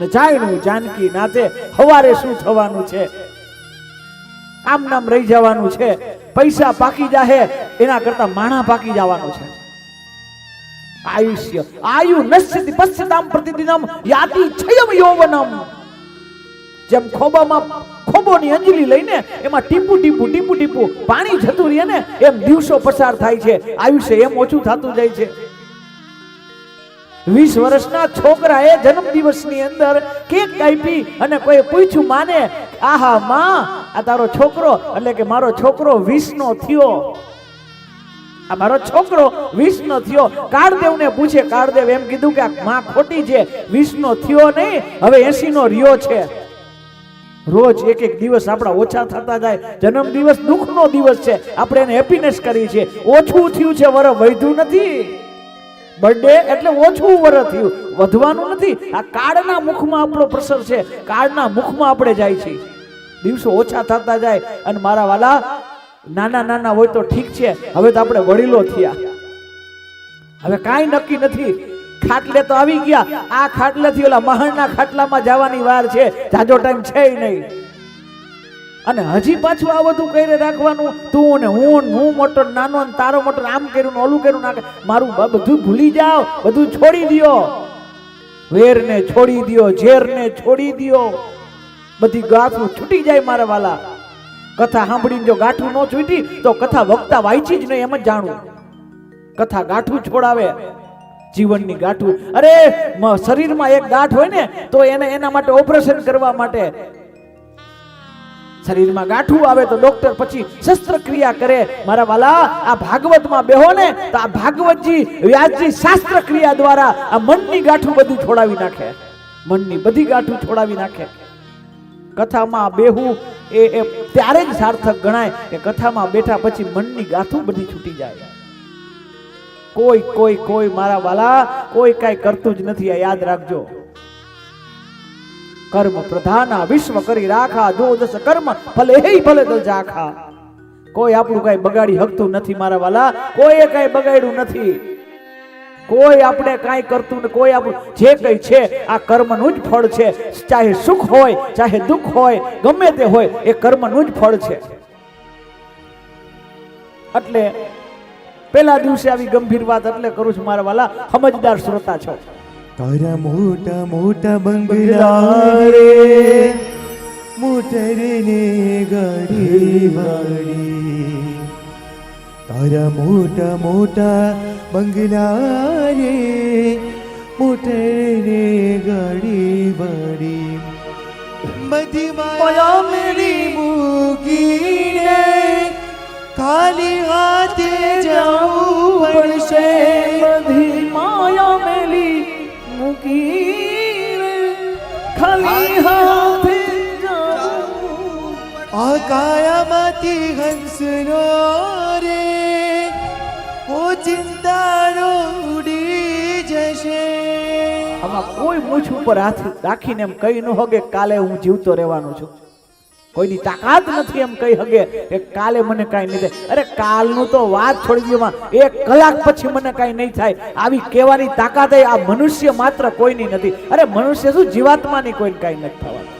ને જાણ્યું જાનકી નાથે હવારે શું થવાનું છે? આમ નામ રહી જવાનું છે. પૈસા પાકી જાહે, એના કરતા માણા પાકી જવાનું છે. આયુષ્ય, આયુ નશ્યતિ પશ્યતામ પ્રતિદિનમ યાતિ છયમ યૌવનમ. જેમ ખોબામાં ખોબોની અંજલી લઈને એમાં ટીપુ ટીપુ ટીપુ ટીપુ પાણી જતું રહે ને, એમ દિવસો પસાર થાય છે. આયુષ્ય એમ ઓછું થતું જાય છે. વીસ વર્ષના છોકરાએ જન્મ દિવસની અંદર કેક કાપી અને કોઈ પૂછ્યું, માને, આહા, માં, આ તારો છોકરો, એટલે કે મારો છોકરો વીસ નો થયો. આ મારો છોકરો વીસ નો થયો. કાળદેવને પૂછે, કાળદેવ એમ કીધું કે આ માં ખોટી છે વીસ નો થયો નહીં, હવે એસી નો રહ્યો છે. રોજ એક એક દિવસ આપણા ઓછા થતા જાય. જન્મ દિવસ દુઃખનો દિવસ છે. આપણે એને હેપીનેસ કરી છે ઓછું થયું છે વર વધ્યું નથી. બર્થડે એટલે ઓછું વર થયું. વધવાનું નથી. આ કાળના મુખમાં આપણો પ્રસર છે. કાળના મુખમાં આપણે જાય છે દિવસો ઓછા થતા જાય અને મારા વાલા નાના નાના હોય તો ઠીક છે. હવે તો આપણે વડીલો થયા. હવે કાંઈ નક્કી નથી. ખાટલે તો આવી ગયા. આ ખાટલેથી ઓલા મહાણના ખાટલામાં જવાની વાર છે. જાજો ટાઈમ છે નહીં. અને હજી પાછું આ બધું કરીને રાખવાનું, તું ને હું હું મોટો નાનો ને તારો મોટો આમ કર્યું ઓલું કર્યું નાખે મારું બધું ભૂલી જાઓ, બધું છોડી દ્યો. વેરને છોડી દ્યો, ઝેરને છોડી દ્યો. બધી ગાથું છૂટી જાય મારા વાલા. કથા સાંભળીને જો ગાંઠું ન છૂટી, તો કથા વક્તા વાંચી જ નહીં એમ જ જાણું. કથા ગાંઠું છોડાવે. જીવનની ગાંઠું. અરે શરીરમાં એક ગાંઠ હોય ને, તો એને એના માટે ઓપરેશન કરવા માટે. શરીરમાં ગાંઠું આવે તો ડોક્ટર પછી શસ્ત્રક્રિયા કરે. મારા વાલા, આ ભાગવતમાં બેહો ને, તો આ ભાગવતજી વ્યાસજી શાસ્ત્રક્રિયા દ્વારા આ મનની ગાંઠું બધું છોડાવી નાખે. મનની બધી ગાંઠું છોડાવી નાખે. કથામાં બેહું એ એ ત્યારે જ સાર્થક ગણાય કે કથામાં બેઠા પછી મનની ગાંઠું બધી છૂટી જાય. કોઈ કોઈ કોઈ મારા વાલા, કોઈ કાંઈ કરતું જ નથી, આ યાદ રાખજો. કર્મ પ્રધાના, વિશ્વ કરી રાખા, જો દસ કર્મ, ભલે હે ભલે દલ જાખા કોઈ આપણું કાંઈ બગાડી હકતું નથી મારા વાલા, કોઈએ કાંઈ બગાડ્યું નથી. કોઈ આપણે કાંઈ કરતું ને કોઈ આપણું જે કંઈ છે, આ કર્મનું જ ફળ છે. ચાહે સુખ હોય, ચાહે દુઃખ હોય, ગમે તે હોય, એ કર્મનું જ ફળ છે. એટલે પેલા દિવસે આવી ગંભીર વાત એટલે કરું છું, મારા વાલા, સમજદાર શ્રોતા છો. તારા મોટા મોટા બંગલા રે મોટર ને ગાડી વાડી તારા મોટા મોટા બંગલા રે મોટર ને ગાડી બધી માયા મેરી મૂકી ખાલી હાથે જાઉં. આ કાયામાંથી હંસનો રે ઓ ચિંતાનો ઉડી જશે આમાં કોઈ મૂછ ઉપર હાથ રાખીને એમ કહી ન હોગે કાલે હું જીવતો રહેવાનો છું કોઈની તાકાત નથી એમ કહી હગે. કે કાલે મને કાંઈ નહીં થાય. અરે કાલનું તો વાત છોડી દીધો એક કલાક પછી મને કાંઈ નહીં થાય. આવી કહેવાની તાકાત આ મનુષ્ય માત્ર કોઈની નથી. અરે મનુષ્ય શું જીવાત્માની કોઈને કાંઈ નથી થવાનું?